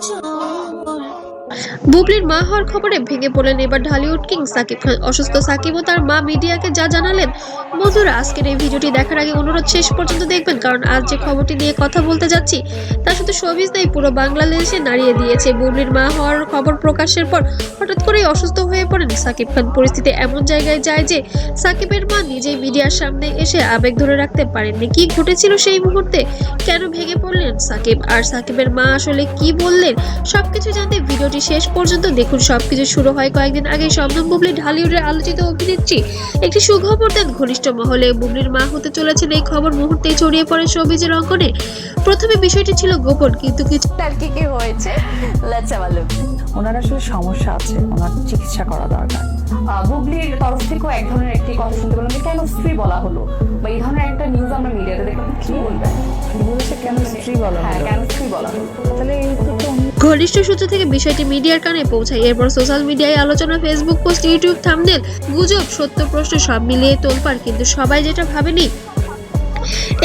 这。বুবলির মা হওয়ার খবরে ভেঙে পড়লেন এবার ঢালিউড কিং সাকিব খান। অসুস্থ সাকিব ও তার মা মিডিয়াকে যা জানালেন, বন্ধুরা, আজকের এই ভিডিওটি দেখার আগে অনুরোধ শেষ পর্যন্ত দেখবেন, কারণ আজ যে খবরটি নিয়ে কথা বলতে যাচ্ছি, তা শুধু শোবিজ নেই পুরো বাংলাদেশে নাড়িয়ে দিয়েছে। বুবলির মা হওয়ার খবর প্রকাশের পর হঠাৎ করেই অসুস্থ হয়ে পড়েন সাকিব খান। পরিস্থিতি এমন জায়গায় যায় যে সাকিবের মা নিজেই মিডিয়ার সামনে এসে আবেগ ধরে রাখতে পারেননি। কি ঘটেছিল সেই মুহূর্তে? কেন ভেঙে পড়লেন সাকিব? আর সাকিবের মা আসলে কি বললেন? সবকিছু জানতে ভিডিওটি শেষ পর্যন্ত দেখুন সবকিছু শুরু হয় কয়েকদিন আগে। শবনম বুবলি ঢালিউডের আলোচিত অভিনেত্রী। একটি সুখবর দেন ঘনিষ্ঠ মহলে বুবলির মা হতে চলেছেন এই খবর মুহূর্তেই ছড়িয়ে পড়ে সবিজের অঙ্গনে প্রথমে বিষয়টি ছিল গোপন কিন্তু কিছু আর কি কি হয়েছে? লেটস হ্যাভ আ লুক ওনার আসলে সমস্যা আছে ওনার চিকিৎসা করা দরকার। বুবলির তরফ থেকেও এক ধরনের একটি কথা শুনতে পেলাম যে কেন স্ত্রী বলা হলো। বা এই ধরনের একটা নিউজ আমরা মিডিয়াতে দেখলাম। কি বলবেন? কেন স্ত্রী বলা হ্যাঁ কেন স্ত্রী বলা হলো। তাহলে এই তো ঘনিষ্ঠ সূত্র থেকে বিষয়টি মিডিয়ার কানে পৌঁছায়। এরপর সোশ্যাল মিডিয়ায় আলোচনা, ফেসবুক পোস্ট, ইউটিউব থামনেল, গুজব, সত্য প্রশ্ন সব মিলিয়ে তোলপাড়, কিন্তু সবাই যেটা ভাবেনি,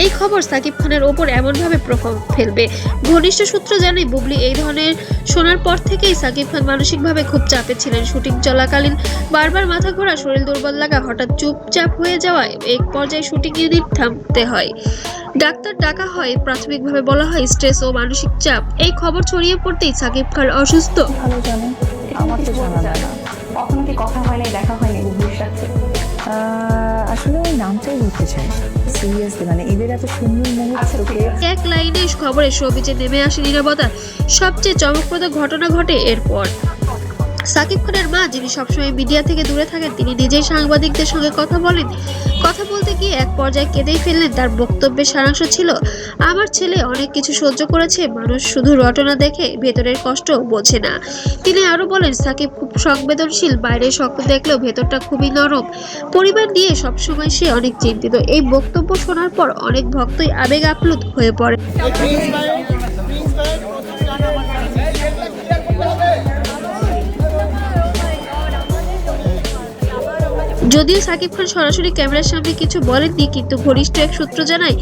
এই খবর সাকিব খানের ওপর এমনভাবে প্রভাব ফেলবে। ঘনিষ্ঠ সূত্র জানায়, বুবলি এই ধরনের শোনার পর থেকেই সাকিব খান মানসিকভাবে খুব চাপে ছিলেন। শুটিং চলাকালীন বারবার মাথা ঘোরা, শরীর দুর্বল লাগা, হঠাৎ চুপচাপ হয়ে যাওয়ায় এক পর্যায়ে শুটিং ইউনিট থামতে হয়। ডাক্তার ডাকা হয় প্রাথমিকভাবে বলা হয় স্ট্রেস ও মানসিক চাপ। এই খবর ছড়িয়ে পড়তেই সাকিব খান অসুস্থ। ভালো জানে আমার তো জানা কখনো কি কথা হয়নি দেখা হয়নি আসলে ওই নামটাই বলতে চাই। সিরিয়াসলি মানে এদের এত সুন্দর আচ্ছা, মুহূর্তকে এক লাইনে খবরে সবিজে নেমে আসে নিরাপত্তা। সবচেয়ে চমকপ্রদ ঘটনা ঘটে এরপর। সাকিব খানের মা, যিনি সবসময় মিডিয়া থেকে দূরে থাকেন, তিনি নিজেই সাংবাদিকদের সঙ্গে কথা বলেন। কথা বলতে গিয়ে এক পর্যায়ে কেঁদেই ফেললেন তার বক্তব্যের সারাংশ ছিল, আমার ছেলে অনেক কিছু সহ্য করেছে, মানুষ শুধু রটনা দেখে ভেতরের কষ্ট বোঝে না। তিনি আরও বলেন, সাকিব খুব সংবেদনশীল বাইরে শক্ত দেখলেও ভেতরটা খুবই নরম। পরিবার নিয়ে সবসময় সে অনেক চিন্তিত। এই বক্তব্য শোনার পর অনেক ভক্তই আবেগ আপ্লুত হয়ে পড়ে। যদিও সাকিব খান সরাসরি ক্যামেরার সামনে কিছু বলেননি, কিন্তু ঘনিষ্ঠ এক সূত্র জানায়,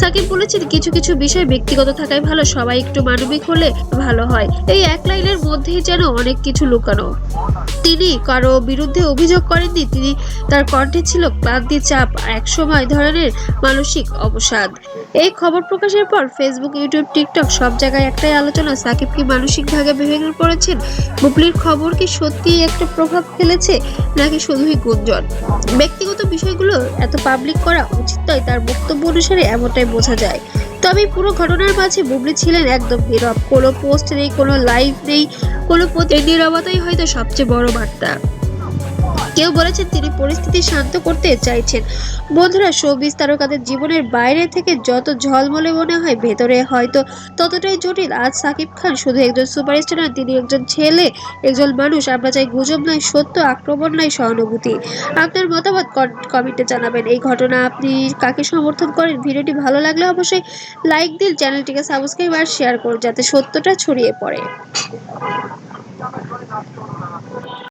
সাকিব বলেছেন কিছু কিছু বিষয় ব্যক্তিগত থাকাই ভালো, সবাই একটু মানবিক হলে ভালো হয়। এই এক লাইনের মধ্যেই যেন অনেক কিছু লুকানো। তিনি কারও বিরুদ্ধে অভিযোগ করেননি, তিনি তার কণ্ঠে ছিল ক্লান্তি চাপ এক সময় ধরনের মানসিক অবসাদ। এই খবর প্রকাশের পর ফেসবুক, ইউটিউব, টিকটক সব জায়গায় একটাই আলোচনা, সাকিব কি মানসিকভাবে ভেঙে পড়েছেন? বুবলির খবর কি সত্যিই একটা প্রভাব ফেলেছে, নাকি শুধুই গুঞ্জন? ব্যক্তিগত বিষয়গুলো এত পাবলিক করা উচিত নয়, তার বক্তব্য অনুসারে এমনটাই বোঝা যায়। তবে পুরো ঘটনার মাঝে বুবলি ছিলেন একদম নীরব। কোনো পোস্ট নেই, কোনো লাইভ নেই, কোনো প্রতি- নীরবতাই হয়তো সবচেয়ে বড় বার্তা। কেউ বলেছেন তিনি পরিস্থিতি শান্ত করতে চাইছেন। বন্ধুরা, শোবিজ তারকাদের জীবনের বাইরে থেকে যত ঝলমলে মনে হয়, ভেতরে হয়তো ততটাই জটিল। আজ সাকিব খান শুধু একজন সুপারস্টার নয়, তিনি একজন ছেলে, একজন মানুষ। আমরা চাই গুজব নয়, সত্য, আক্রমণ নয়, সহানুভূতি। আপনার মতামত কমেন্টে জানাবেন। এই ঘটনা আপনি কাকে সমর্থন করেন? ভিডিওটি ভালো লাগলে অবশ্যই লাইক দিন, চ্যানেলটিকে সাবস্ক্রাইব আর শেয়ার করুন, যাতে সত্যটা ছড়িয়ে পড়ে।